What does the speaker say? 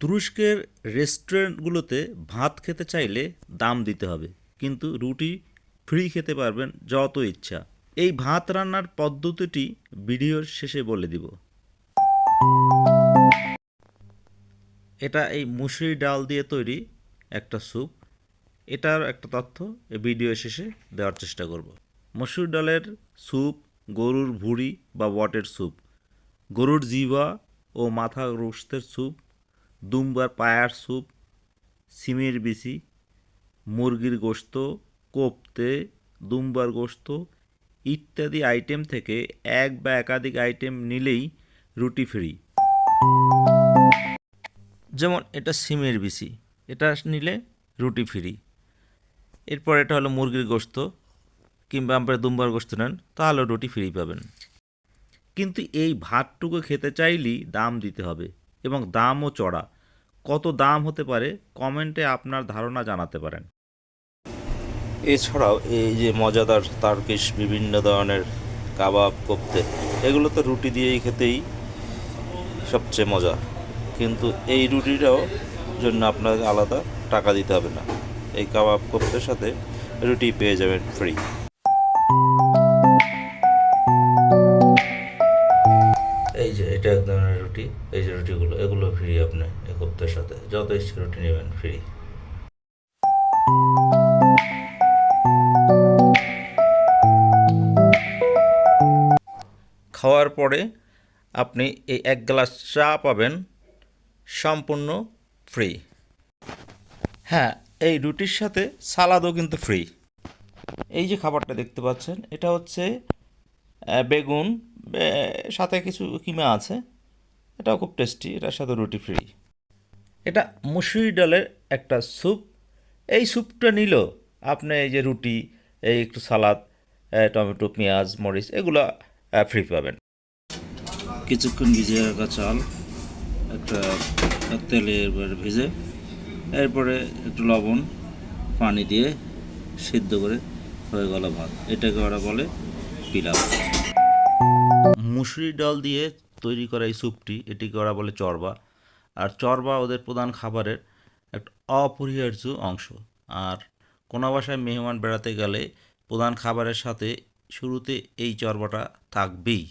তুরস্কের রেস্টুরেন্টগুলোতে ভাত খেতে চাইলে দাম দিতে হবে, কিন্তু রুটি ফ্রি খেতে পারবেন যত ইচ্ছা। এই ভাত রান্নার পদ্ধতিটি ভিডিওর শেষে বলে দিব। এটা এই মুসুরি ডাল দিয়ে তৈরি একটা স্যুপ। এটার একটা তথ্য এই ভিডিও শেষে দেওয়ার চেষ্টা করব। মসুর ডালের স্যুপ, গরুর ভুঁড়ি বা বটের স্যুপ, গরুর জিবা ও মাথা রোস্তের স্যুপ দুম্বার পায়ার স্যুপ, সিমের বিচি, মুরগির গোশত কোপ্তে দুম্বার গোশত ইত্যাদি আইটেম থেকে এক বা একাধিক আইটেম নিলেই রুটি ফ্রি। যেমন এটা সিমের বিচি, এটা নিলে রুটি ফ্রি। এরপর এটা হলো মুরগির গোশত, কিংবা আপনারা দুম্বার গোশত নেন, তাহলে রুটি ফ্রি পাবেন। কিন্তু এই ভাতটুকু খেতে চাইলেই দাম দিতে হবে এবং দামও চড়া। কত দাম হতে পারে, কমেন্টে আপনার ধারণা জানাতে পারেন। এছাড়াও এই যে মজাদার তারকিশ বিভিন্ন ধরনের কাবাব, কোপ্তে, এগুলো তো রুটি দিয়েই খেতেই সবচেয়ে মজা। কিন্তু এই রুটিটাও জন্য আপনাকে আলাদা টাকা দিতে হবে না। এই কাবাব, কোপ্তের সাথে রুটি পেয়ে যাবেন ফ্রি রুটি, এই যে রুটিগুলো, এগুলো ফ্রি আপনি এই কোপ্তের সাথে। যত ইচ্ছে রুটি নেবেন ফ্রি খাওয়ার পরে আপনি এই এক গ্লাস চা পাবেন, সম্পূর্ণ ফ্রি হ্যাঁ এই রুটির সাথে সালাদও কিন্তু ফ্রি এই যে খাবারটা দেখতে পাচ্ছেন, এটা হচ্ছে বেগুন সাথে কিছু কিমা আছে। এটাও খুব টেস্টি এটার সাথে রুটি ফ্রি এটা মুসুরি ডালের একটা স্যুপ এই স্যুপটা নিল আপনি এই যে রুটি এই একটু সালাদ টমেটো পেঁয়াজ মরিচ এগুলো ফ্রি পাবেন। কিছুক্ষণ ভিজে রাখা চাল একটা তেলে এবার ভেজে এরপরে একটু লবণ পানি দিয়ে সিদ্ধ করে হয়ে গেল ভাত। এটাকে ওরা বলে পিলাও। মুসুরি ডাল দিয়ে তৈরি করা এই স্যুপটি, এটিকে ওরা বলে চর্বা। আর চর্বা ওদের প্রধান খাবারের একটা অপরিহার্য অংশ। আর কোনো বাসায় মেহমান বেড়াতে গেলে প্রধান খাবারের সাথে শুরুতে এই চর্বাটা থাকবেই।